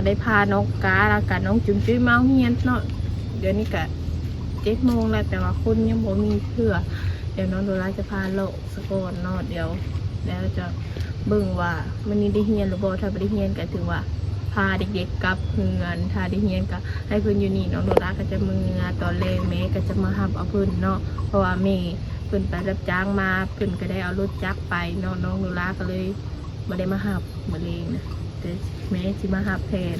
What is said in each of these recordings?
ก็ได้พาน้องกาแล้วกับน้องจุ๋มจุ้ยมาเฮียนเนาะเดี๋ยวนี้ก็เจ็ดโมงแล้วแต่ว่าคนยังบ่มีเพื่อ เดี๋ยวน้องดุลาจะพาโลกสกอนเนาะเดี๋ยว แล้วจะเบิ่งว่ามันนี้ได้เฮียนหรือบ่ถ้าบ่ได้เฮียนก็ถือว่าพาเด็กๆกลับเฮือนถ้าได้เฮียนก็ให้เพิ่นอยู่นี่น้องโดราก็จะมือตอนแรกแม่ก็จะมาหับเอาเพิ่นเนาะเพราะว่าแม่เพิ่นไปรับจ้างมาเพิ่นก็ได้เอารถจักรไปเนาะน้องโดราก็เลยบ่ได้มาหับมาเลงนะ แต่แม่สิมาหับแทน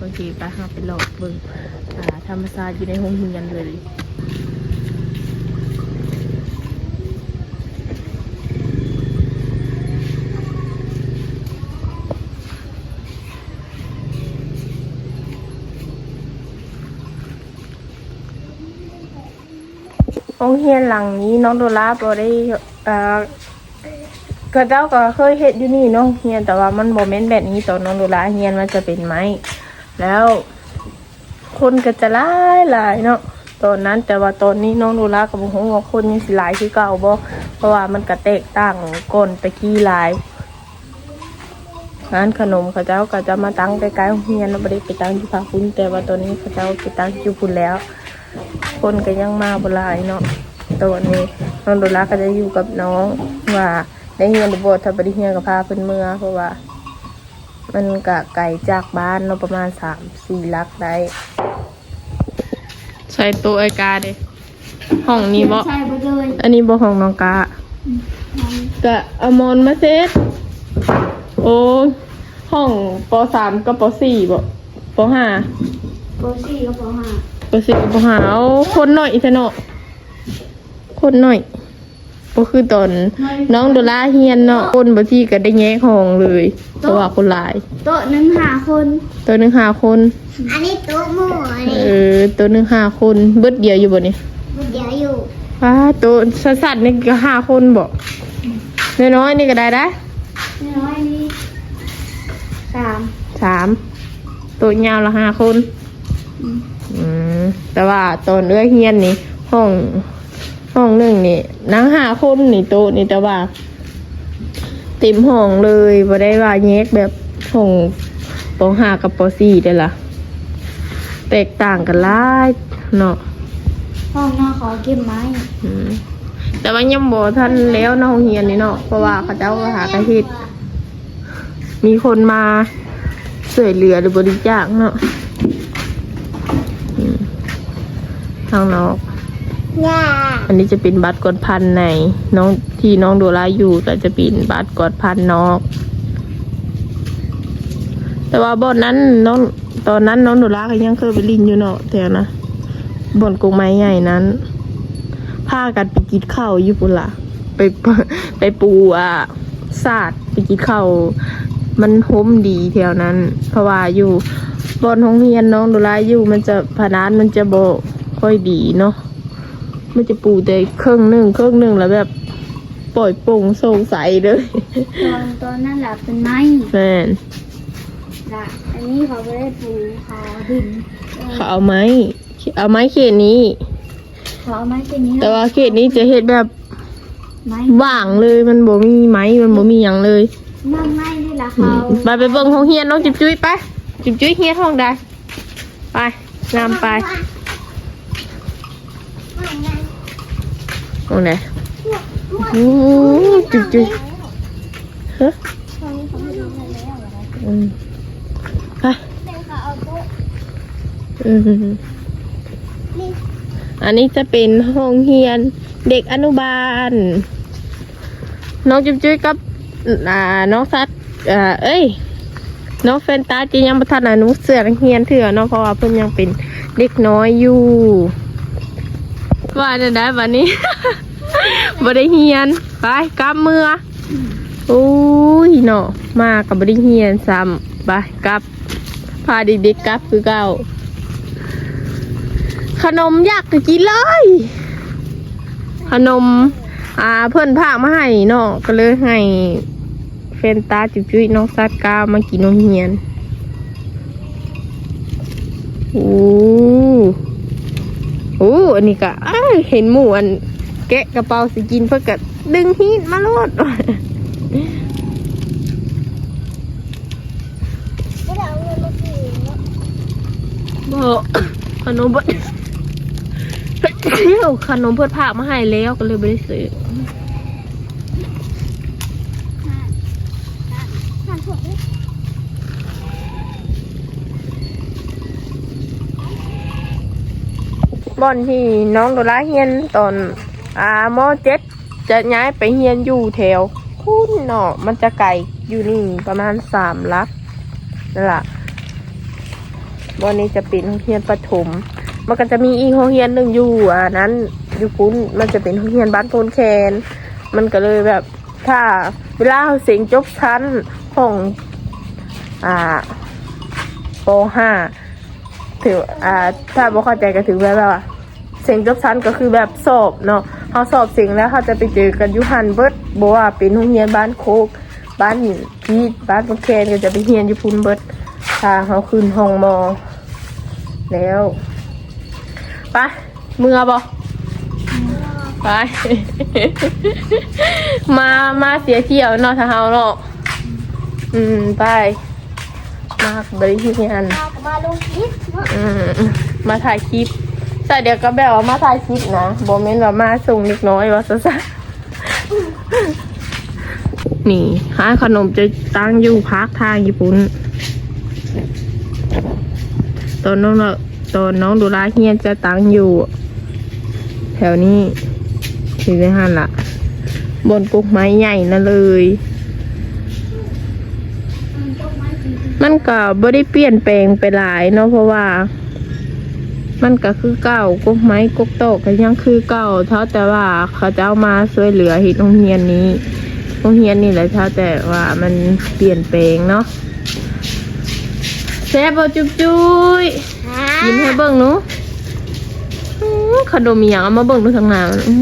บางทีไปหับไปหลอกเบิ่งอ่าธรรมศาสตร์อยู่ในห้องเรียนเลยโรงเรียนหลังนี้น้องโดราบ่ได้เอ่อ ก็เจ้าก็เคยเฮ็ดอยู่นี่เนาะเรียนแต่ว่ามันบ่แม่นแบบนี้ตอนน้องโดราเรียนมันจะเป็นไม้แล้ว คนก็จะหลายหลายเนาะตอนนั้นแต่ว่าตอนนี้น้องโดราก็บ่ฮู้ว่าคนยังสิหลายคือเก่าบ่เพราะว่ามันก็แตกต่างก่อนตะกี้หลายร้านขนมเขาเจ้าก็จะมาตั้งใกล้ๆโรงเรียนแล้วบ่ได้ไปตั้งที่ภาคคุณแต่ว่าตอนนี้เขาเจ้าไปตั้งอยู่พุ่นแล้ว คนก็ยังมาบลายเนาะตัวานี้น้องโดราก็จะอยู่กับน้องว่า ได้เฮียนหรือบทถ้าบ่ได้เฮียนก็พาเพิ่นเมื่อเพราะว่า มันก็ไกลจากบ้านเนาะประมาณสามสี่ลักได้ใส่ตัวไอกาเด้ห้องนี้บ่ใช่ไปเลยอันนี้บ่ห้องน้องกาก็เอามอนมาเซตโอ้ห้องปสามกับปสี่บ่ปห้าโบสี่ก็พอห้าก็สิบ่หาเอาคนหน่อยซะเนาะคนหน่อย ก็คือตอนน้องโดราเฮียนเนาะคนบางทีก็ได้แยกห้องเลยเพราะว่าคนหลายโต๊ะหนึ่งหาคน ตัวหนึงห้าคน อันนี้โต๊ะหมู่อันเอนี้อตัวหนึงห้าคนเบิดเดียวอยู่บ่นี่เดี๋ยวอยู่ว้าตัวสัดๆนี่ก็ห้าคนบ่น้อยๆนี่ก็ได้ได้น้อยนี่สามสามตัวยาวละห้าคน อืมอืมแต่ว่าตอนเอื้อเฮียนนี่ห้อง ห้องหนึ่งนี่นั่งห้าคนนี่โต๊ะนี่แต่ว่าเต็มห้องเลยบ่ได้ว่าแยกแบบห้องปห้ากับปสี่ได้อล่ะ แตกต่างกันหลายเนาะห้องหน้าขอเก็บไม้อืมแต่ว่ายังบ่ท่านแล้วเนาะโรงเรียนนี่เนาะเพราะว่าเขาเจ้าก็หากระเฮ็ดมีคนมาช่วยเหลือหรือบริจาคเนาะอืมทางนอกย่า อันนี้จะเป็นบัตรกดพันในน้องที่น้องโดราอยู่ก็จะเป็นบัตรกดพันนอก แต่ว่าบ่อนนั้นน้องตอนนั้นน้องโดราก็ยังเคยไปลินอยู่เนาะแต่นะบ่อนกงไม้ใหญ่นั้นพากันไปกินข้าวอยู่ปุ่นละไปไปปูอะศาสตร์ไปกินข้าวมันโฮมดีแถวนั้น เพราะว่าอยู่บอนห้องเรียนน้องโดราอยู่มันจะพนันมันจะโบค่อยดีเนาะ มันจะปูแต่เครื่องหนึ่งเครื่องหนึ่งแล้วแบบ ปล่อยโปร่งโสงใสเลยตอนตอนนั้นหลับเป็นไม้แม่นละอันนี้เขาไม่ได้ปูเขาดินเขาเอาไม้ เอาไม้เขตนี้ เขาเอาไม้แค่นี้ แต่ว่าเขตนี้จะเห็ดแบบไม้ว่างเลยมันบ่มีไม้มันบ่มีหยังเลยนั่งไม้นี่แหละอืเขามไปไปเบิ่งห้องเฮียนน้องจิบจุ้ยไปจิบจุ้ยเฮียนห้องใดไปนำไป ห้องไหนโอ้จิบจุ้ยฮะอืมไปอืมอันนี้จะเป็นห้องเรียนเด็กอนุบาล น้องจุ๊บจุ้ยกับอ่าน้องซัดอ่าเอ้ยน้องเฟนตาจะยังประทันอนุเสือนักเรียนเถื่อเนาะเพราะว่าเพิ่นยังเป็นเด็กน้อยอยู่ว่าจะได้วันนี้ บ่ได้เฮียน ไปกลับเมื่อโอ้ยเนาะมากับบ่ได้เฮียนซ้ำไปกลับ พาเด็กๆกลับคือเก่า ขนมอยากจะกินเลย ขนม อ่าเพื่อนพากมาให้เนาะก็เลยให้เฟนตาจุบจุ้ยน้องซัดกามากินนมเฮียนโอ้โอ้อันนี้ก็เห็นหมูอัน แกะกระเป๋าสิกินเพื่อกัดดึงฮีดมาโลดไม่ได้เอาเงินมากินเนาะบอขนมเบิดขนมเพื่อนภามาให้แล้วก็เลยไม่ได้ซื้อบอนที่น้องโดราเฮียนตอน อ่ามเจ็ดจะย้ายไปเฮียนอยู่แถวคุณเนาะมันจะไกลอยู่นี่ประมาณสามลักนั่นแหละบอนนี้จะเป็นโรงเรียนประถม มันก็จะมีอีกโรงเรียนหนึ่งอยู่อ่านั้นอยู่คุณมันจะเป็นโรงเรียนบ้านโพนแคน มันก็เลยแบบ ถ้าเวลาเสียงจบชั้นของอ่าปห้าถืออ่าถ้าบ่เข้าใจก็ถือแบบว่าเสียงจบชั้นก็คือแบบสอบเนาะ เขาสอบเสียงแล้วเขาจะไปเจอกันอยุหันเบิดบ่ว่าเป็นโรงเรียนบ้านโคก บ้านพีดบ้านบางแคนก็จะไปเรียนอยู่พุนเบิดถ้าเขาขึ้นห้องมอ แล้วไปเมื่อบ่ไป มามาเสียเที่ยวเนาะถ้าเฮาเนาะอืมไปมาบริที่งานเอากลับมาลงคลิปเนาะอืมมาถ่ายคลิป ใช่เดี๋ยวก็แบบว่ามาถ่ายคลิปนะโบเมนว่ามาส่งเล็กน้อยว่าซะซะนี่ร้านขนมจะตั้งอยู่พักทางญี่ปุ่น ตอนน้องตอนน้องดูราเฮียนจะตั้งอยู่ แถวนี้ที่ได้หันละบนกุกไม้ใหญ่นั่นเลย มันก็บ่ได้เปลี่ยนแปลงไปหลายเนาะเพราะว่า มันก็คือเก่ากกไม้กกโตกก็ยังคือเก่าเท่าแต่ว่าเขาจะเอามาช่วยเหลือเฮ็ดโรงเรียนนี้โรงเรียนนี่แหละเท่าแต่ว่ามันเปลี่ยนแปลงเนาะแซ่บบ่จุ๊บจุ้ยยิ้มให้เบิ่งหนูอื้อขนมอหย่างเอามาเบิ่งดูทางหน้ามันอื้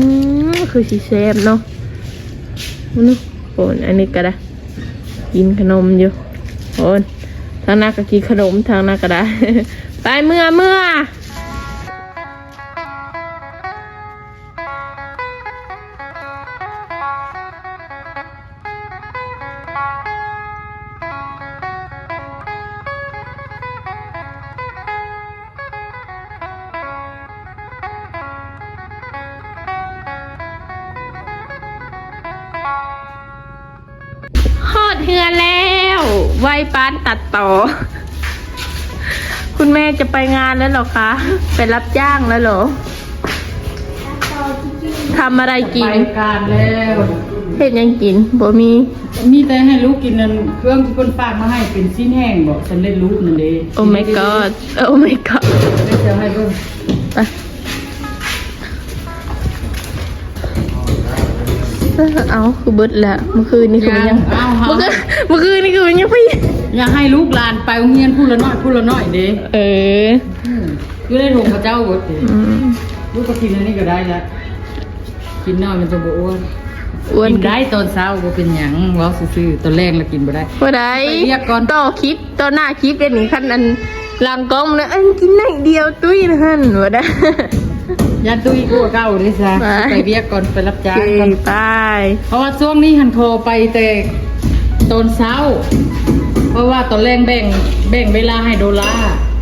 อคือสิแซ่บเนาะนู่นโอนอันนี้ก็ได้กินขนมอยู่โอนทางหน้าก็กินขนมทางหน้าก็ได้ไปเมื่อเมื่อ แล้วไวปานตัดต่อ คุณแม่จะไปงานแล้วเหรอคะ ไปรับจ้างแล้วเหรอต่อจริงทำอะไรกิไปนการแล้วเห็ดหยังกินบ่มี มีแต่ให้ลูกกินนั่นเครื่องที่คนฝากมาให้เป็นชิ้นแห้งบอกสำเร็จรูปนั่นเองโอ้ my god โอ้ my god ไม่จะให้เบิ่งไป เอาคือเบิดละเมื่อคืนนี่คือมันยัง เอาเฮาเมื่อคืนเมื่อคืนนี่คือมันยังพี่อยากให้ลูกหลานไปโรงเรียนพูดละน้อยพูดละน้อยเด้เออคือได้ถงพระเจ้าบดเด้อืมลูกก็กินอันนี้ก็ได้ละกินน้อยมันจะบ่อ้วนอ้วนกินได้ตอนเช้าบ่เป็นหยังเว้าซื่อๆตอนแรกเรากินบ่ได้บ่ได้ไปเรียกก่อน ต่อคลิปต่อหน้าคลิปเดี๋ยวนี้คันอันหลังกล้องเลยอันกินหน่อยเดียวตุ้ยนะฮั่นบ่ได้ ยันตุ้ยกูเก่าเลยซะไป ไปเรียกก่อนไปรับโอจ้างเคก่อนไปเพราะว่าช่วงนี้หันโทรไปแต่ตอนเช้า เพราะว่าตอนแรกแบ่งแบ่งเวลาให้โดล่า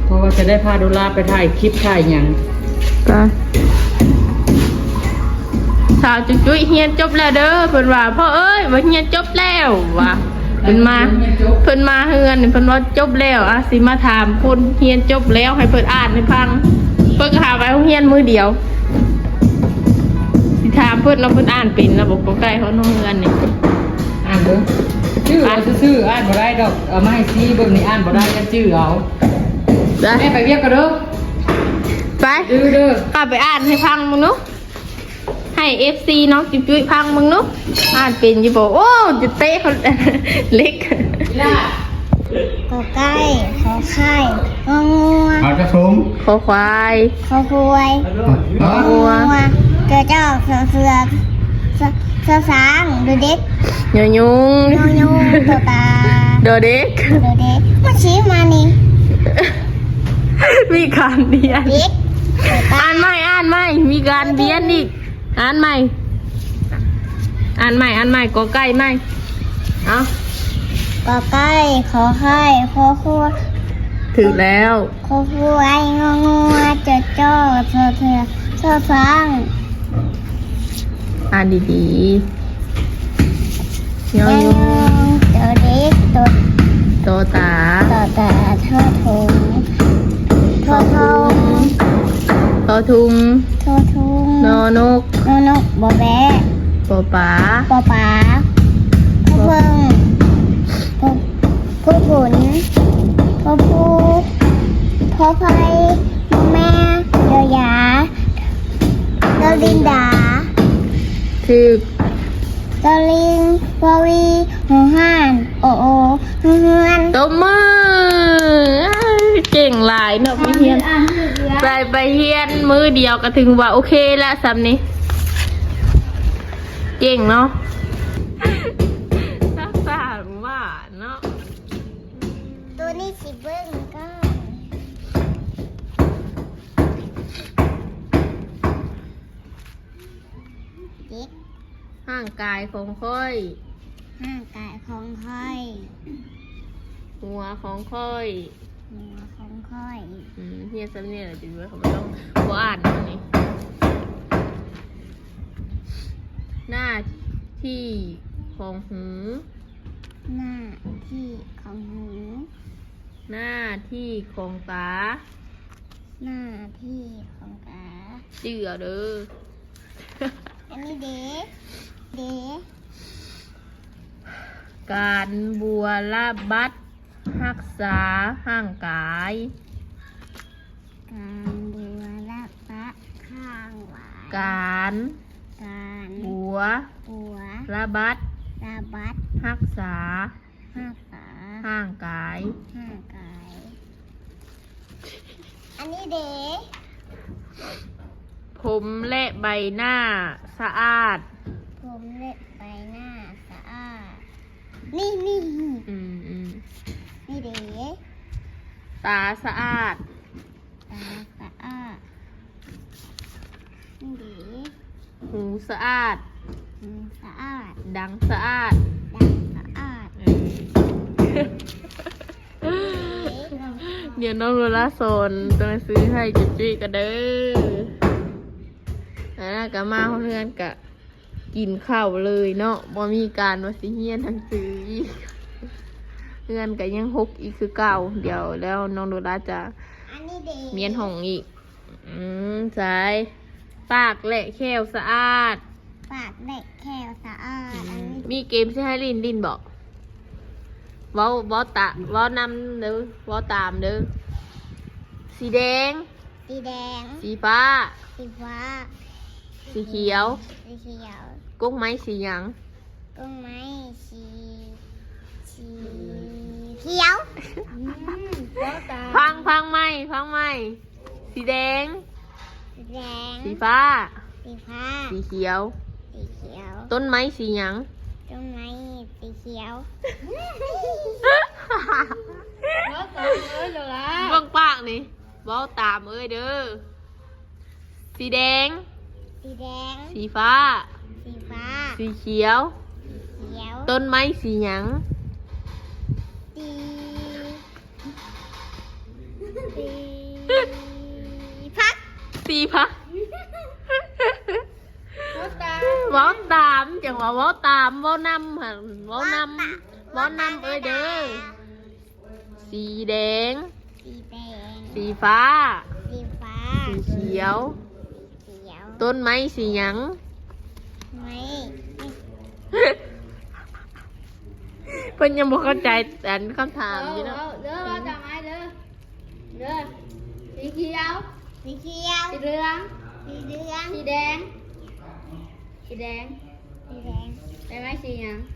เพราะว่าจะได้พาโดล่าไปถ่ายคลิปถ่ายอย่างไปสาวจุ๊จุ้ยเฮียนจบแล้วเด้อเพิ่นว่าพ่อเอ้ยว่าเฮียนจบแล้วว่ะเพิ่นมาเพิ่นมาเฮือนนี่เพิ่นว่าจบแล้วอะสิมาถามคนเฮียนจบแล้วให้เพิ่นอ่านให้ฟัง เพิ่นก็หาไว้เฮียนมือเดียวสิถามเพิ่นแล้วเพิ่นอ่านเป็นแล้วบอกบ่ใกล้เขาน้องเฮือนนี่อ่านเด้อชื่อเอาซื่อๆอ่านบ่ได้ดอกเอามาให้ซีเบิ่งนี่อ่านบ่ได้ก็ชื่อเอาได้แม่ไปเรียกก็เด้อไปดื้อเด้อกลับไปอ่านให้ฟังมึงนุให้เอฟซีน้องจุ๊จุ้ยฟังมึงนุอ่านเป็นอยู่บอกโอ้จะเตะเขาเล็กล่า ๆก็ใกล้ขอไข่งองัวเอากระทงคอควายขอคุยเอางัวเกิดเจ้าเสือเสือเสือเสือสางดูเด็กยอยุงยูยูตัวตาโดเด็กดูเด็กมาชี้มานี่มีการเบียนเด็กตัวตาอ่านไม่อ่านไม่มีการเบียนอีกอ่านไม่อ่านไม่อ่านไม่กอไก่ไม่เอา ก็ใกล้ขอไข่ขอครัวถึงแล้วคอควายงองัวจอจอเธอเธอเธอฟังอ่านดีๆยอยังยุเจอเด็กตัวโตตาต่อแต่เธอถุงเธอทองโตทุงเธอทุงนอนกนนกบอแบะปอป๋าปอป๋าพ่อเพิ่งพ่อ พ่อผุนพ่อพูพ่อไฟพ่อแม่เดียวยาเดลินดาถึกเดลิงวาวีหัวห่านโอโอเฮือนตบมืออ้าเก่งหลายเนาะพี่เฮียนไปไปเฮียนมือเดียวก็ถึงว่าโอเคและสำนี้เก่งเนาะ ห่างกายของค่อย ห่างกายของค่อย หัวของค่อยหัวของค่อยอืมเฮียนสำเนียงอะไรจะด้วยเขาไม่ต้องบ่อ่านอันนี้ หน้าที่ของหู หน้าที่ของหู หน้าที่ของตา หน้าที่ของตาเจือเด้อ อันนี้เด็ก เด็กการบัวละบัดรักษาห่างกาย การบัวละปะข้างหวายการการบัวบัวละบัดระบัดรักษาห้าฝาห่างกาย ห้ากาย อันนี้เด็กผมและใบหน้าสะอาด ผมเล็บใบหน้าสะอาด นี่นี่ อืมอืม นี่เด็ก ตาสะอาด ตาสะอาดนี่เด็กหูสะอาด หูสะอาด ดังสะอาด ดังสะอาดเออเดี๋ยวน้องโรล่าโซนต้องซื้อให้จุ๊จุ้ยกันเด้อแล้วก็มาเพื่อนกะกินข้าวเลยเนาะบ่มีการว่าสิเฮียนหนังสืออีก เพื่อนก็ยังฮกอีกคือเก่าเดี๋ยวแล้วน้องโรล่าจะอันนี้เด็กเมียนห้องอีก อืมใช่ปากและแควสะอาด ปากเด็กแควสะอาดอันนี้มีเกมที่ให้ลินลินบอกเว้าเว้าตะเว้านำเด้อเว้าตามเด้อสีแดง สีแดง สีฟ้า สีฟ้า สีเขียว สีเขียว กุ้งไม้สีหยังต้นไม้สี สีเขียวอืมแล้วตาพังพังไหมพังไหมสีแดง สีแดง สีฟ้า สีฟ้า สีเขียว สีเขียว ต้นไม้สีหยัง ต้นไม้สีเขียวเบิ่งปากนี่เว้าตามเอ้ยเด้อ สีแดง สีแดง สีฟ้า สีฟ้า สีเขียวเขียวต้นไม้สีหยัง สีสีพักสีพักเว้าตามจังว่าเว้าตามเว้านำหั่นเว้านำเว้านำเอ้ยเด้อสีแดง สีแดง สีฟ้า สีฟ้า สีเขียวเขียวต้นไม้สีหยัง ไม่ไม่ เพิ่นยังบ่เข้าใจอันคำถามอยู่เนาะ เด้อว่าจะไม้เด้อ เด้อ สีเขียว สีเขียว สีเหลือง สีเหลือง สีแดง สีแดง สีแดงได้ไหมสีหยังส